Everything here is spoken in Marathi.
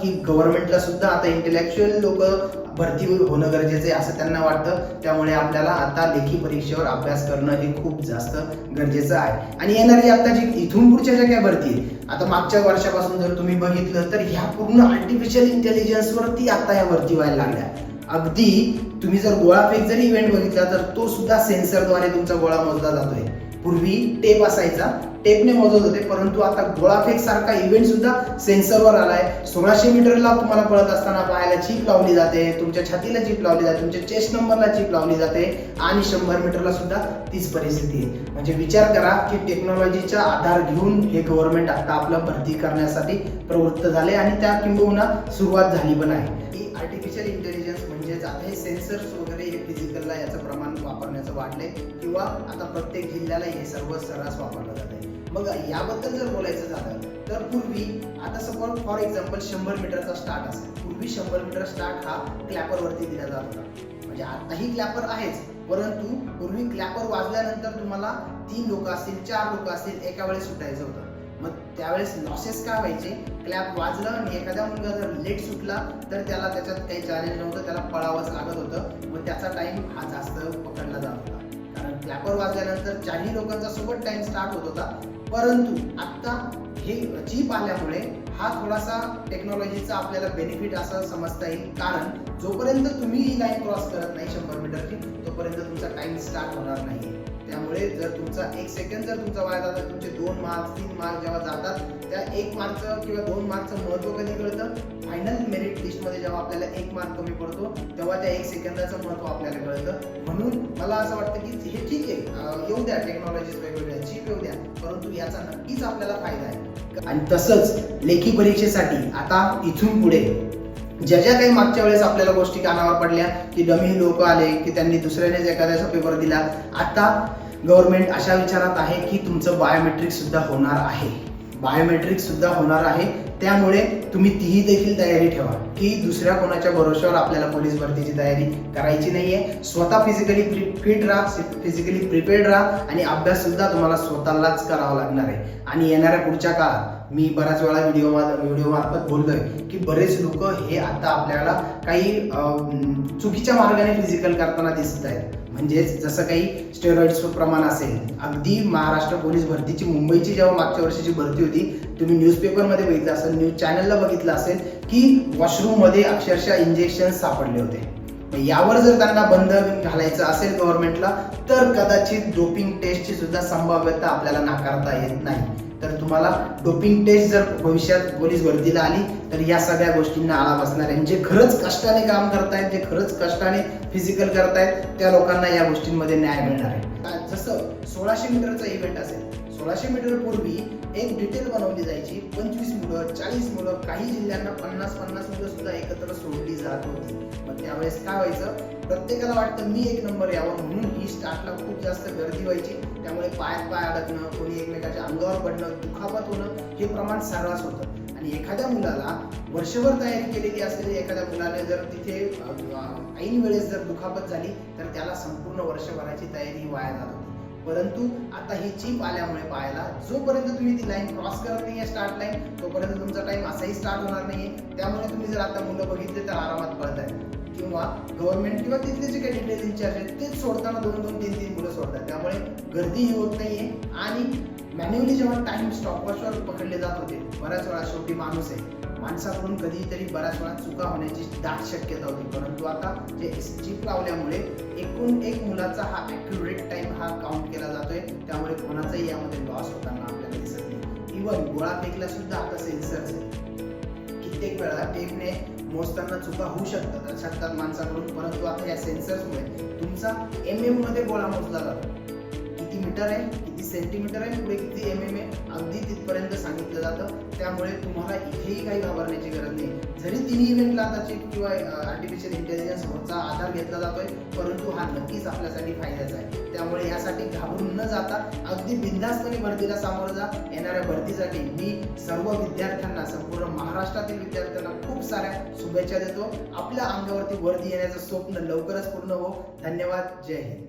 की गव्हर्नमेंटला सुद्धा आता इंटेलेक्च्युअल लोक भरती होणं गरजेचं आहे असं त्यांना वाटतं. त्यामुळे आपल्याला आता लेखी परीक्षेवर अभ्यास करणं हे खूप जास्त गरजेचं आहे. आणि येणारी आता जी इथून पुढच्या ज्या काय भरती आहे, आता मागच्या वर्षापासून जर तुम्ही बघितलं तर ह्या पूर्ण आर्टिफिशियल इंटेलिजन्सवरती आता ह्या भरती व्हायला लागल्या. अगदी तुम्ही जर गोळाफेक जरी इव्हेंट बघितला तर तो सुद्धा सेन्सरद्वारे तुमचा गोळा मोजला जातोय. पूर्वी टेप असायचा टेपने मोजत होते परंतु आता गोळाफेक सारखा इव्हेंट सुद्धा सेन्सरवर आलाय. सोळाशे मीटरला तुम्हाला पळत असताना पायाला चीप लावली जाते तुमच्या छातीला चीप लावली जाते तुमच्या चेस्ट नंबरला चीप लावली जाते आणि शंभर मीटरला सुद्धा तीच परिस्थिती आहे. म्हणजे विचार करा की टेक्नॉलॉजीचा आधार घेऊन हे गव्हर्नमेंट आता आपलं भरती करण्यासाठी प्रवृत्त झाले आणि त्या किंबहुना सुरुवात झाली पण आहे. ही आर्टिफिशियल म्हणजे इंटेलिजन्स म्हणजेच सेन्सर्स वगैरे हे फिजिकलला याचं प्रमाण वापरण्याचं वाढलंय. किंवा आता प्रत्येक जिल्ह्याला हे सर्व सर्रास वापरलं जात आहे मग याबद्दल जर बोलायचं झालं तर पूर्वी आता सपोज फॉर एक्झाम्पल शंभर मीटरचा स्टार्ट असेल. पूर्वी शंभर मीटर स्टार्ट हा क्लॅपरवरती दिला जात होता. म्हणजे आताही क्लॅपर आहेच परंतु पूर्वी क्लॅपर वाजल्यानंतर तुम्हाला तीन लोक असतील चार लोक असतील एका वेळेस सुटायचं होतं. मग त्यावेळेस लॉसेस काय व्हायचे? क्लॅप वाजलं आणि एखादा मुलगा जर लेट सुटला तर त्याला त्याच्यात काही चॅलेंज नव्हतं त्याला पळावंच लागत होतं. मग त्याचा टाइम हा जास्त पकडला जात होता. कारण क्लॅपर वाजल्यानंतर चारही लोकांचा सोबत टाइम स्टार्ट होत होता. परंतु आता हे चीप आल्यामुळे हा थोडासा टेक्नॉलॉजीचा आपल्याला बेनिफिट असं समजता येईल. कारण जोपर्यंत तुम्ही ही लाईन क्रॉस करत नाही शंभर मीटरची तोपर्यंत तुमचा टाइम स्टार्ट होणार नाही त्यामुळे जर तुमचा एक सेकंड जर तुमचा वाया तर तुमचे मार्क्स तीन मार्क्स जेव्हा जातात त्या एक मार्कचं किंवा दोन मार्कचं महत्त्व कधी कळतं? फायनल मेरिट लिस्टमध्ये जेव्हा आपल्याला एक मार्क कमी पडतो तेव्हा त्या एक सेकंदाचं महत्त्व आपल्याला कळतं. म्हणून मला असं वाटतं की हे ठीक आहे. येऊ द्या टेक्नॉलॉजीज वेगवेगळ्या चीप येऊ द्या. परंतु याचा नक्कीच आपल्याला फायदा आहे. आणि तसंच लेखी परीक्षेसाठी आता इथून पुढे ज्या ज्या काही मागच्या वेळेस आपल्याला गोष्टी कानावर पडल्या की डमी लोक आले की त्यांनी दुसऱ्यानेच एखाद्याचा पेपर दिला आता गव्हर्नमेंट अशा विचारात आहे की तुमचं बायोमेट्रिक सुद्धा होणार आहे. बायोमेट्रिक सुद्धा होणार आहे. त्यामुळे तुम्ही तीही देखील तयारी ठेवा की दुसऱ्या कोणाच्या भरोश्यावर आपल्याला पोलीस भरतीची तयारी करायची नाही आहे स्वतः फिजिकली फिट राहा फिजिकली प्रिपेअर्ड राहा आणि अभ्यास सुद्धा तुम्हाला स्वतःलाच करावा लागणार आहे. आणि येणाऱ्या पुढच्या काळात मी बऱ्याच वेळा व्हिडिओ व्हिडिओ मार्फत बोललोय की बरेच लोक हे आता आपल्याला काही चुकीच्या मार्गाने फिजिकल करताना दिसत आहेत. म्हणजेच जसं काही स्टेरॉइड्सचं प्रमाण असेल अगदी महाराष्ट्र पोलीस भरतीची मुंबईची जेव्हा मागच्या वर्षीची भरती होती तुम्ही न्यूजपेपरमध्ये बघितलं असेल न्यूज चॅनलला बघितलं असेल की वॉशरूममध्ये अक्षरशः इंजेक्शन सापडले होते. यावर जर त्यांना बंद घालायचं असेल गव्हर्नमेंटला तर कदाचित डोपिंग टेस्टची सुद्धा संभाव्यता आपल्याला नाकारता येत नाही. तर तुम्हाला डोपिंग टेस्ट जर भविष्यात पोलीस भरतीला आली तर या सगळ्या गोष्टींना आळा बसणार आहे. जे खरंच कष्टाने काम करतायत जे खरंच कष्टाने फिजिकल करतायत त्या लोकांना या गोष्टींमध्ये न्याय मिळणार आहे. जसं सोळाशे मीटरचा इव्हेंट असेल सोळाशे मीटर पूर्वी एक डिटेल बनवली जायची. पंचवीस मुलं चाळीस मुलं काही जिल्ह्यांना पन्नास पन्नास मुलं सुद्धा एकत्र सोडली जात होती. मग त्यावेळेस काय व्हायचं? प्रत्येकाला वाटतं मी एक नंबर यावं म्हणून ही स्टार्टला खूप जास्त गर्दी व्हायची. त्यामुळे पायात पाय अडकणं कोणी एकमेकाच्या अंगावर पडणं दुखापत होणं हे प्रमाण सर्रास होतं. आणि एखाद्या मुलाला वर्षभर तयारी केलेली असलेली एखाद्या मुलाने जर तिथे ऐन वेळेस जर दुखापत झाली तर त्याला संपूर्ण वर्षभराची तयारी वाया जात परंतु आता ही चीप आल्यामुळे पाहायला जोपर्यंत तुम्ही ती लाईन क्रॉस करत नाही आहे स्टार्ट लाईन तोपर्यंत तुमचा टाईम असाही स्टार्ट होणार नाहीये. त्यामुळे तुम्ही जर आता मुलं बघितले तर आरामात पळताय किंवा गव्हर्नमेंट किंवा तिथले जे काही डिटेल इन्चार्ज आहेत तेच सोडताना दोन दोन तीन तीन मुलं सोडतात. त्यामुळे गर्दीही होत नाहीये. आणि मॅन्युअली जेव्हा टाइम स्टॉपवॉचवर पकडले जात होते बऱ्याच वेळा शेवटी माणूस आहे. माणसाकडून कधीतरी बऱ्याच वेळा चुका होण्याची दाट शक्यता होती. परंतु आता जे चिप लावल्यामुळे एकूण एक मुलाचा हा ॲक्युरेट टाइम हा काउंट त्यामुळे यामध्ये लॉस होताना आपल्याला दिसत नाही. इवन गोळा फेकला सुद्धा आता सेन्सर्स आहे कित्येक वेळा टेपने मोजताना चुका होऊ शकतात शकतात माणसाकडून परंतु आता या सेन्सर्समुळे तुमचा एम एममध्ये गोळा मोजला जातो. मीटर आहे किती सेंटीमीटर आहे पुढे किती एम एम आहे अगदी तिथपर्यंत सांगितलं जातं. त्यामुळे तुम्हाला इथेही काही घाबरण्याची गरज नाही. जरी तिन्ही इव्हेंटला आता चिप किंवा आर्टिफिशियल इंटेलिजन्सचा आधार घेतला जातोय परंतु हा नक्कीच आपल्यासाठी फायद्याचा आहे. त्यामुळे यासाठी घाबरून न जाता अगदी बिंदास्तपणे भरतीला सामोरं जा. येणाऱ्या भरतीसाठी मी सर्व विद्यार्थ्यांना संपूर्ण महाराष्ट्रातील विद्यार्थ्यांना खूप साऱ्या शुभेच्छा देतो. आपल्या अंगावरती वर्दी येण्याचं स्वप्न लवकरच पूर्ण हो. धन्यवाद. जय हिंद.